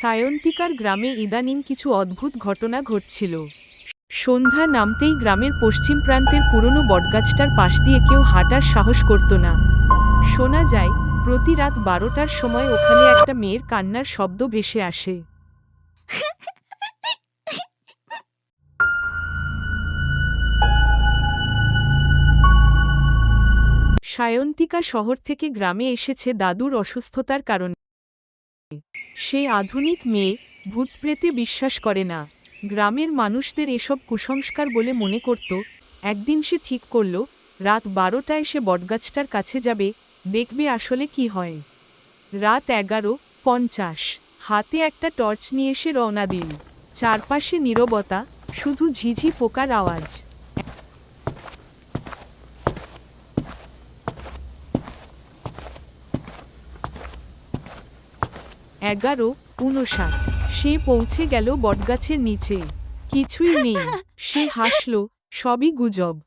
সায়ন্তিকার গ্রামে ইদানিং কিছু অদ্ভুত ঘটনা ঘটছিল। সন্ধ্যা নামতেই গ্রামের পশ্চিম প্রান্তের পুরনো বটগাছটার পাশ দিয়ে কেউ হাঁটার সাহস করত না। শোনা যায়, প্রতি রাত বারোটার সময় ওখানে একটা মেয়ের কান্নার শব্দ ভেসে আসে। সায়ন্তিকা শহর থেকে গ্রামে এসেছে দাদুর অসুস্থতার কারণে। সে আধুনিক মেয়ে, ভূতপ্রেতে বিশ্বাস করে না। গ্রামের মানুষদের এসব কুসংস্কার বলে মনে করত। একদিন সে ঠিক করল, রাত বারোটায় সে বটগাছটার কাছে যাবে, দেখবে আসলে কি হয়। রাত এগারো পঞ্চাশ, হাতে একটা টর্চ নিয়ে এসে রওনা দিল চারপাশে নীরবতা, শুধু ঝিঝি পোকার আওয়াজ। এগারো, উনষাট। সে পৌঁছে গেল বটগাছের নিচে। কিছুই নেই। সে হাসল, সবই গুজব।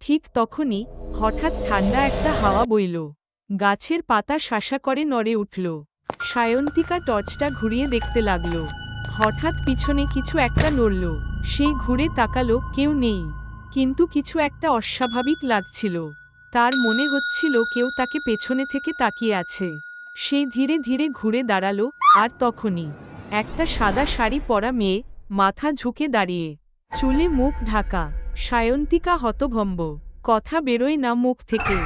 ঠিক তখনই হঠাৎ ঠান্ডা একটা হাওয়া বইল। গাছের পাতা শাসা করে নড়ে উঠল। সায়ন্তিকা টর্চটা ঘুরিয়ে দেখতে লাগল। হঠাৎ পিছনে কিছু একটা নড়ল। সেই ঘুরে তাকালো, কেউ নেই। কিন্তু কিছু একটা অস্বাভাবিক লাগছিল। তার মনে হচ্ছিল কেউ তাকে পেছনে থেকে তাকিয়ে আছে। সে ধীরে ধীরে ঘুরে দাঁড়াল, আর তখনই একটা সাদা শাড়ি পরা মেয়ে মাথা ঝুঁকে দাঁড়িয়ে চুলে মুখ ঢাকা, সায়ন্তিকা হতভম্ব। কথা বেরোয় না মুখ থেকে।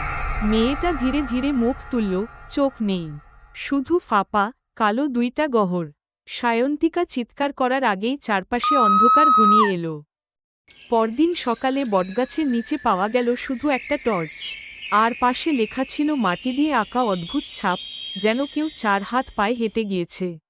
মেয়েটা ধীরে ধীরে মুখ তুলল, চোখ নেই। শুধু ফাঁপা, কালো দুইটা গহর। সায়ন্তিকা চিৎকার করার আগেই চারপাশে অন্ধকার ঘনিয়ে এলো। পরদিন সকালে বটগাছের নিচে পাওয়া গেল শুধু একটা টর্চ। আর পাশে লেখা ছিল মাটি দিয়ে আঁকা অদ্ভুত ছাপ, যেন কেউ চার হাত পায়ে হেঁটে গিয়েছে।